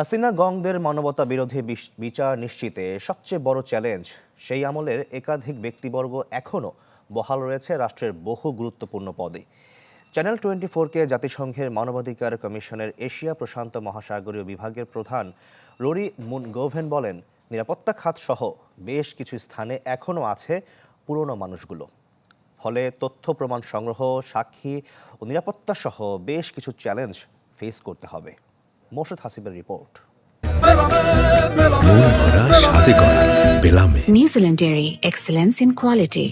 হাসিনা গংদের মানবতা বিরোধী বিচার নিশ্চিতে সবচেয়ে বড় চ্যালেঞ্জ সেই আমলের একাধিক ব্যক্তিবর্গ এখনও বহাল রয়েছে রাষ্ট্রের বহু গুরুত্বপূর্ণ পদে। চ্যানেল টোয়েন্টি ফোরকে জাতিসংঘের মানবাধিকার কমিশনের এশিয়া প্রশান্ত মহাসাগরীয় বিভাগের প্রধান রোরি মুন গোভেন বলেন, নিরাপত্তা খাত সহ বেশ কিছু স্থানে এখনও আছে পুরনো মানুষগুলো। ফলে তথ্য প্রমাণ সংগ্রহ, সাক্ষী ও নিরাপত্তা সহ বেশ কিছু চ্যালেঞ্জ ফেস করতে হবে। মোর্শেদ হাসিবের রিপোর্ট। excellence in quality.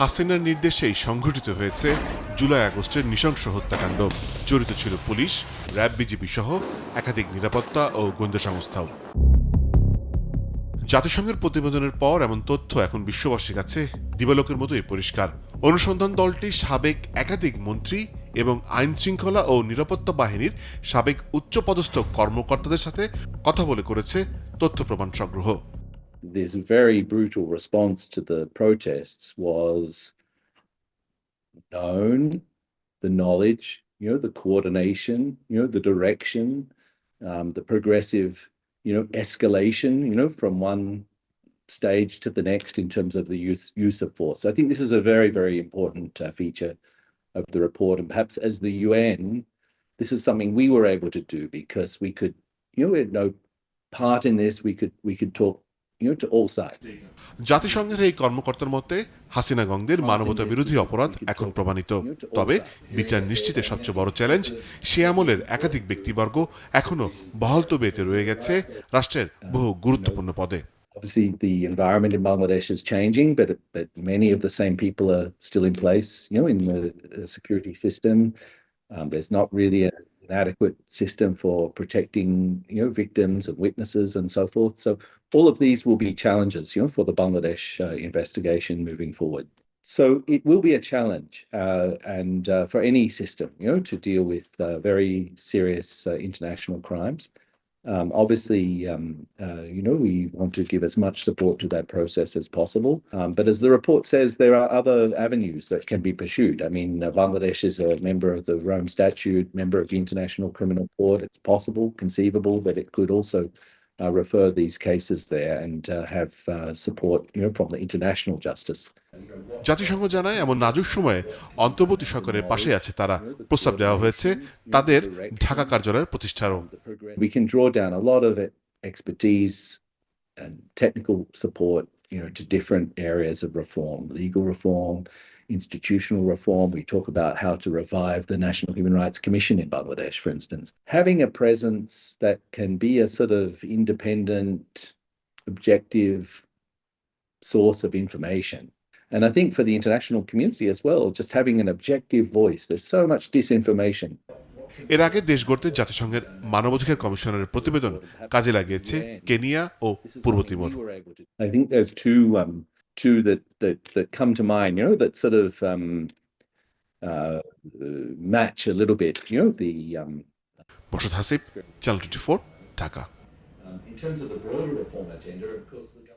হাসিনার নির্দেশেই সংঘটিত হয়েছে জুলাই আগস্টের নৃশংস হত্যাকাণ্ড। জড়িত ছিল পুলিশ র্যাব বিজিবি সহ একাধিক নিরাপত্তা ও গোয়েন্দা সংস্থাও। জাতিসংঘের প্রতিবেদনের পর এমন তথ্য এখন বিশ্ববাসীর কাছে দিবালোকের মতোই পরিষ্কার। অনুসন্ধান দলটি সাবেক একাধিক মন্ত্রী এবং আইন শৃঙ্খলা ও নিরাপত্তা বাহিনীর সাবেক উচ্চপদস্থ কর্মকর্তাদের সাথে কথা বলে করেছে তথ্য প্রমাণ সংগ্রহ। This very brutal response to the protests was known, the knowledge, you know, the coordination, you know, the direction, um, the progressive, you know, escalation, you know, from one stage to the next in terms of the use, use of force. So I think this is a very, very important uh, feature of the report. And perhaps as the UN, this is something we were able to do because we could, you know, we had no part in this. We could, we could talk, জাতিসংঘের এই কর্মকর্তার মতে হাসিনা গঙ্গের মানবতা বিরোধী অপরাধ এখন প্রমাণিত তবে বিচার নিশ্চিতে সবচেয়ে বড় চ্যালেঞ্জ সে আমলের একাধিক ব্যক্তিবর্গ এখনও বহাল তবিয়তে রয়ে গেছে রাষ্ট্রের বহু গুরুত্বপূর্ণ পদে Obviously, the environment in Bangladesh is changing, but but many of the same people are still in place, you know, in the security system. Um, there's not really a, an adequate system for protecting, you know, victims and witnesses and so forth. So all of these will be challenges, you know, for the Bangladesh uh, investigation moving forward. So it will be a challenge, uh, and uh, for any system, you know, to deal with uh, very serious uh, international crimes. Um, obviously, um, uh, you know, we want to give as much support to that process as possible. Um, but as the report says, there are other avenues that can be pursued. I mean, uh, Bangladesh is a member of the Rome Statute, member of the International Criminal Court. It's possible, conceivable, but it could also uh, refer these cases there and uh, have uh, support, you know, from the international justice. জাতিসংঘ জানায় এমন নাজুক সময়ে অন্তর্বর্তী সরকারের পাশে আছে তারা প্রস্তাব দেওয়া হয়েছে তাদের ঢাকা কার্যালয়ের প্রতিষ্ঠারও We can draw down a lot of e- expertise and technical support, you know, to different areas of reform, legal reform, institutional reform. We talk about how to revive the National Human Rights Commission in Bangladesh, for instance. Having a presence that can be a sort of independent, objective source of information. And I think for the international community as well, just having an objective voice, there's so much disinformation. এর আগে দেশ গড়তে জাতিসংঘের মানবাধিকার কমিশনের প্রতিবেদন কাজে লাগিয়েছে কেনিয়া ও পূর্ব Timur I think there's two that that that come to mind. You know, that sort of um, uh, match a little bit. You know, the um, Boshad Hasib, Channel 24, Dhaka. Um, in terms of the broader reform agenda, of course, the